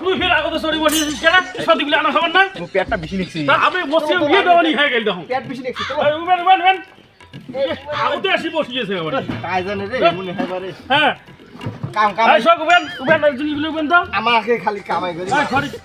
তুই ফের আগতে সরি বসিয়েছিস কেন সত্যি গুলো আনা খাবার না মু পেটটা বেশি নিছি তা আমি বসে বিয়ে দেওয়ানি হয়ে গেল তখন পেট বেশি নিছি তো এই উবেন উবেন উবেন আগতে আসি বসিয়েছে আমার কাজ জানে রে মনে হয় বারে। হ্যাঁ। কাম কাম। এই সব উবেন উবেন এই জিনিসগুলো উবেন তো আমাকে খালি কামাই করি সরি।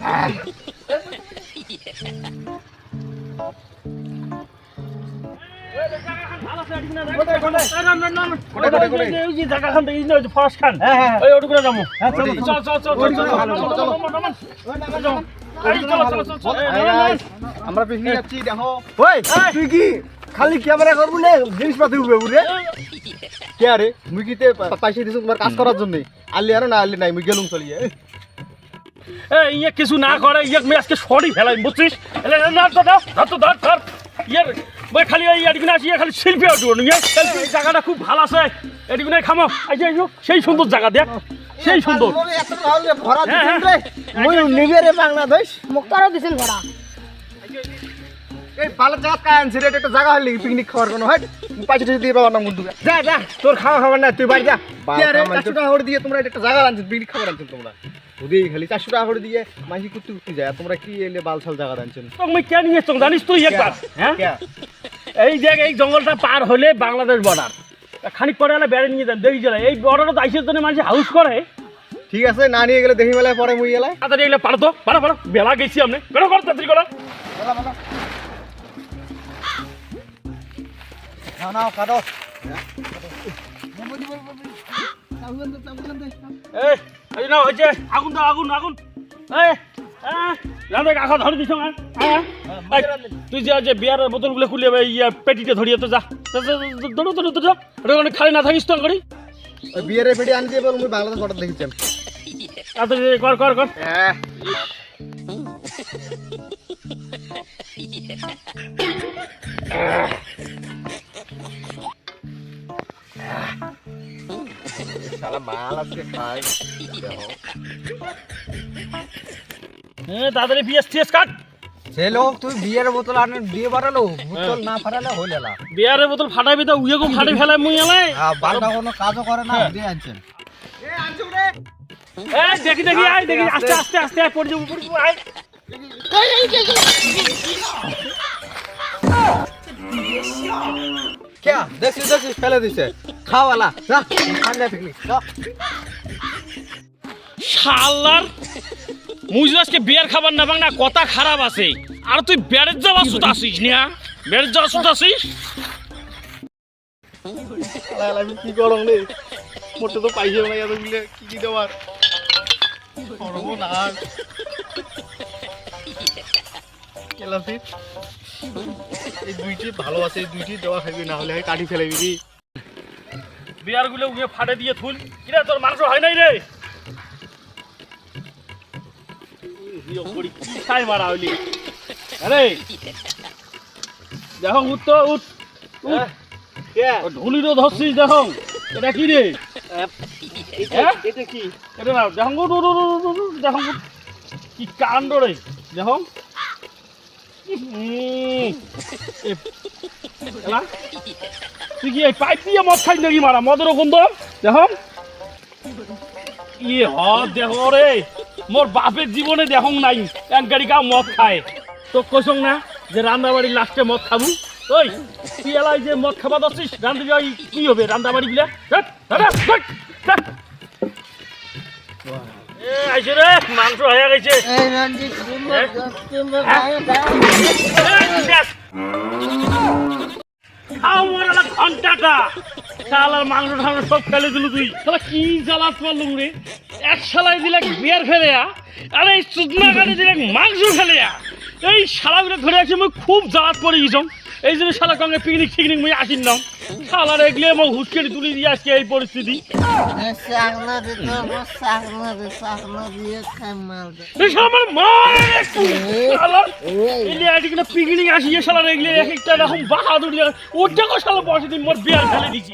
খালি ক্যামেরা করব জিনিসপাতি উঠবে উঠে কে আরে পয়সা দিছো তোমার কাজ করার জন্য আলি আর না আলি নাই মুই গেলুম চলিয়ে ইয়ে কিছু না করে ইয়ে আমি আজকে সরি ফেলাই বুঝছিস। ওই খালি ওই এদিকে আসি খালি শিল্পী শিল্পী, এই জায়গাটা খুব ভালো আছে। এদিকে খামো। এই যে, সেই সুন্দর জায়গা দেখ সেই সুন্দর ভরা দিছেন। রে মুই নিবে রে বাংলাদেশ মুক্তারও দিছেন ভরা এই ভালো জায়গা কায় আনছি রে একটা জায়গা হলে পিকনিক খাওয়ার কোনো হয়? দিয়ে নাম গুনটু যা যা তোর খাওয়া খাবার না তুই বাড়ি যা। আরে চারশো টাকা করে দিয়ে তোমরা একটা জায়গা আনছো পিকনিক খাবার আনছো তোমরা। ওদের খালি চারশো টাকা করে দিয়ে মাঝি কুত্তি কুত্তি যায় তোমরা কি এলে বালছাল জায়গা আনছেন? তুমি কে নিয়ে এসছো জানিস তুই একবার হ্যাঁ এই দেখ এই জঙ্গলটা পার হলে বাংলাদেশ বর্ডার খানিক পরে হলে বেড়ে নিয়ে যান দেখি চলে। এই বর্ডারও দাইসের জন্য মানুষ হাউস করে। ঠিক আছে না নিয়ে গেলে দেখি মেলায় পরে মুই এলাই তাড়াতাড়ি এগুলো পারো তো পারো পারো। বেলা গেছি আপনি বেরো করো তাড়াতাড়ি করো। নাও নাও কাটো। এই এই হয়েছে আগুন দাও আগুন আগুন। এই কাকা ধরে দিছ না তুই যে যে বিয়ারের বোতলগুলো খুলে ইয়ে, পেটিতে ধরিয়ে তো যা। যা, যা, যা, দৌড়ো দৌড়ো ওটা খালি না থাকিস তো করি? পেটি আনি দিয়ে বল মুই বাংলাদেশ বর্ডার দেখেছি তাড়াতাড়ি কর কর কর। হ্যাঁ। শালা মাল আজকে খাই। হ্যাঁ তাড়াতাড়ি পিএস টিএস কাট। সে লোক তুই বিয়ের বোতল আনে দিয়ে বাড়ালো বোতল না ফাটালে হইলে না বিয়ারের বোতল ফাটাবি তো উইয়ে ফাটাই ফেলাই মুই এলাই। বালটা কোনো কাজও করে না দিয়ে আনছেন এই দেখি দেখি আয় দেখি আস্তে আস্তে আস্তে। আয় পড়ে যাব পড়ে যাব আয়। কে? দেখছিস দেখছিস ফেলে দিছে। খাওয়ালা যা ঠান্ডা পিকনিক যা। শালার আজকে বিয়ার খাবার না বাং না কথা খারাপ আছে। আর তুই বেড়ের যাওয়া সুত আসিস না বেড়ের যাওয়া সুত আসিস? আমি কি গরম রে? মোটে তো পাইছে না এত গুলে কি কি দেওয়ার? করব না কেলাসি এই দুইটি ভালো আছে এই দুইটি দেওয়া খাবি না হলে কাটি ফেলে দিবি বিয়ারগুলো উয়ে ফাটে দিয়ে থুল। কিরে তোর মাংস হয় নাই রে? মারা হইলি। আরে! দেখো উঠ তো উঠ ও ঢুলিরও ধরছিস দেখো। এটা কি রে? হ্যাঁ? এটা কি? এটা না দেখো দেখো কি কাণ্ড রে দেখো। উম, তুই কি এই পাইপ দিয়ে মদ খাই নাকি মারা? মদের গন্ধ দেখো। ই হ দেখো রে। মোর বাপের জীবনে দেখং নাই এক গাড়ি কাউ মদ খায়। তো কইসং না যে রান্দাবাড়ি লাস্টে মদ খাব? ওই তুই এলাই যে মদ খাবা দছিস রান্ধি যাই কি হবে রান্দাবাড়ি গুলা রে মাংস হয়ে গেছে। হ্যাঁ? ঘন্টাটা। শালার মাংস ঠাংস সব ফেলে দিল তুই। শালা কি জ্বালাত পারলুম রে? এক শালায় দিলে বিয়ার ফেলে আরে এই চুদনা কাটে দিলে মাংস ফেলে এই শালাগুলো ধরে আছে, মুই খুব জ্বালাত পড়ে গেছম এই জন্য শালা সঙ্গে পিকনিক টিকনিক মুই আসিন নাম। শালার এগলে মোক হুটকেটি তুলি দিয়ে আজকে এই পরিস্থিতি। আমার আজকে পিকনিক আসিয়ে শালার এগলে এক একটা এরকম বাহাদুর ওটাকে শালা বসে দিন মোর বিয়ার ফেলে দিছি।